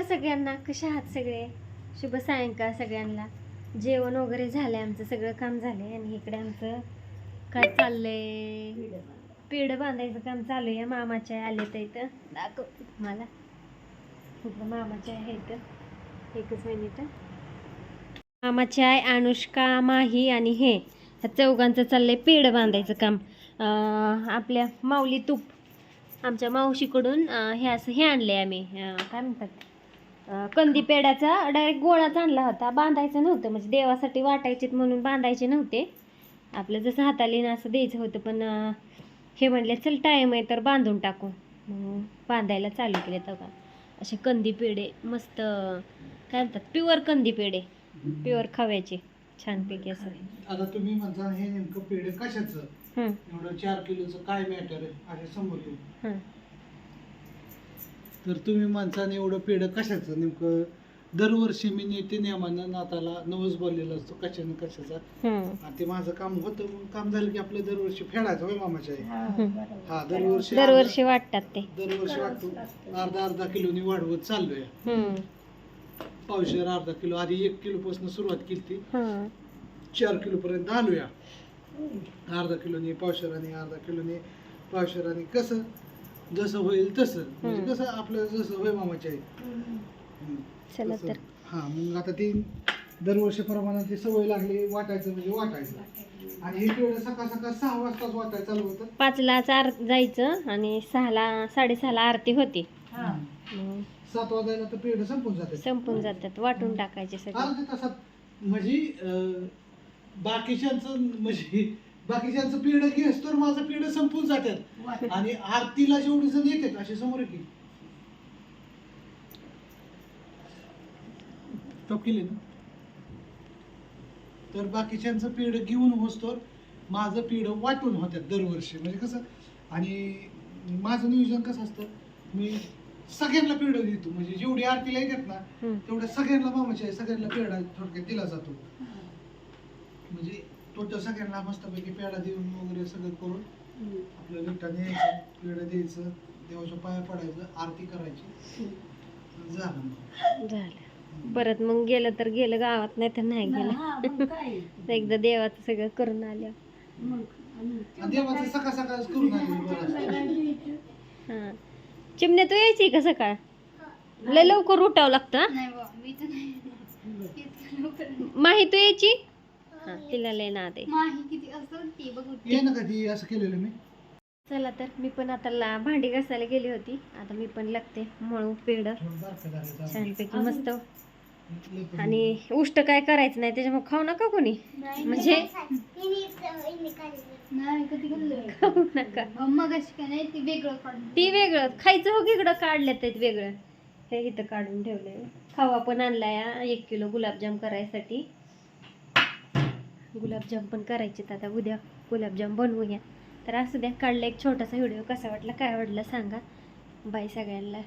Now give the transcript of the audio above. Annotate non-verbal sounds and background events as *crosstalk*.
नमस्कार सगळ्यांना. कसे आहात सगळे? शुभ सायंकाळ सगळ्यांना. जेवण वगैरे झालं आहे आमचं सगळं काम झालं आहे आणि इकडे आमचं काय चाललंय? पेढ बांधायचं काम चालू आहे. मामाच्या आले तर इथं. दाखव तुम्हाला मामाच्या आहे इथं एकच मिनिट मामाची आहे अनुष्का माही आणि हे. ह्या चौघांचं चाललंय पेढं बांधायचं काम. आपल्या माऊली तूप. आमच्या मावशीकडून हे असं हे आणले आम्ही. काय म्हणतात? कंदी पेड्याचा डायरेक्ट गोळाच आणला होता. बांधायचं नव्हतं म्हणजे देवासाठी वाटायचेत म्हणून बांधायचे नव्हते. आपलं जसं हातालीनं असं द्यायचं होतं पण हे म्हणले चल टाईम आहे तर बांधून टाकू. मग बांधायला चालू केले तेव्हा. असे कंदी पेढे मस्त काय म्हणतात प्युअर कंदी पेढे प्युअर खव्याचे छानपैकी असं. आता तुम्ही म्हणता हे नेमकं पेढ कशाचं? एवढं चार किलोचं काय मॅटर आहे? असे समोर. तर तुम्ही म्हणता एवढं पेढ कशाचं? नेमकं दरवर्षी मी नेते नियमानं नाताला नवस बोललेला असतो कशाने कशाचा? हं. आणि ते माझं काम होतं मग काम झालं की आपलं दरवर्षी फेडायचं होय मामाच्या आई. हं. हा दरवर्षी दरवर्षी वाटतात ते. अर्धा- दरवर्षी वाटतो. अर्धा अर्धा किलोनी वाढवत चाललोय. हं, पावशेर अर्धा किलो आधी एक किलो पासून सुरुवात केली ती. हं. चार किलो पर्यंत आलोया. अर्धा किलोनी पावशेराने अर्धा किलोनी पावशेराने. कसं? जसं होईल तसं. म्हणजे. कसं आपलं जसं होय मामाच्या. चला. तर. हा मग आता ती दरवर्षी प्रमाणात ती सवय लागली वाटायचं म्हणजे वाटायचं. आणि हे तेवढं सकाळ सकाळ सहा वाजताच वाटायचं चालू होतं. पाचलाच आर जायचं आणि सहाला साडेसहाला आरती होती. मग सात वाजायला तर पेढ संपून जाते. संपून जातात वाटून टाकायचे सगळे. अर्ध्या तासात म्हणजे अं, बाकीच्यांचं म्हणजे बाकीच्यांचं पेढ घेस तर माझं पेढ संपून जातात आणि आरतीला जेवढी जण येतात असे समोर की केले ना? तर बाकीच्यांचं पेढ घेऊन होसतोर माझं पेढ वाटून होत्यात दरवर्षी. म्हणजे कसं? आणि माझं नियोजन कसं असतं? मी सगळ्यांना पेढ देतो. म्हणजे जेवढी आरतीला येतात ना. तेवढ्या सगळ्यांना मामाच्या आहे सगळ्यांना पेढा थोडक्यात दिला जातो. म्हणजे टोटल सगळ्यांना मस्तपैकी पेढा देऊन वगैरे सगळं करून आपलं विठ्ठाने यायचं पेढं द्यायचं देवाच्या पाया पडायचं आरती करायची. झालं मग. झालं. परत मग गेलं तर गेलं गावात नाही तर नाही गेलं *laughs* एकदा देवाचं सगळं करून आलं आणि देवाचं सकाळ सकाळच करून आले बरं. असतं. हां. चिमण्या तू यायची का सकाळ? लय लवकर उठावं लागतं? माही तू यायची? हां तिला लय ना दे ये ना कधी असं केलेलं मी. चला तर मी पण आता ला भांडी घासायला गेली होती. आता मी पण लागते मळू थोडं झालं छानपैकी मस्त. लय आणि उष्ट काय करायचं नाही त्याच्यामुळे खाऊ नका कोणी. म्हणजे *laughs* खाऊ नका. मग अशी काय नाही ती वेगळं काढून ती वेगळं. खायचं हो इकडं काढलं ते वेगळं. हे इथं काढून ठेवलंय. खावा पण आणलाय एक किलो गुलाबजाम करायसाठी. गुलाबजाम पण करायचे आता. उद्या गुलाबजाम बनवूया. तर असू द्या काढला एक छोटासा व्हिडिओ. कसा वाटला? काय वाटला सांगा. बाय सगळ्यांना.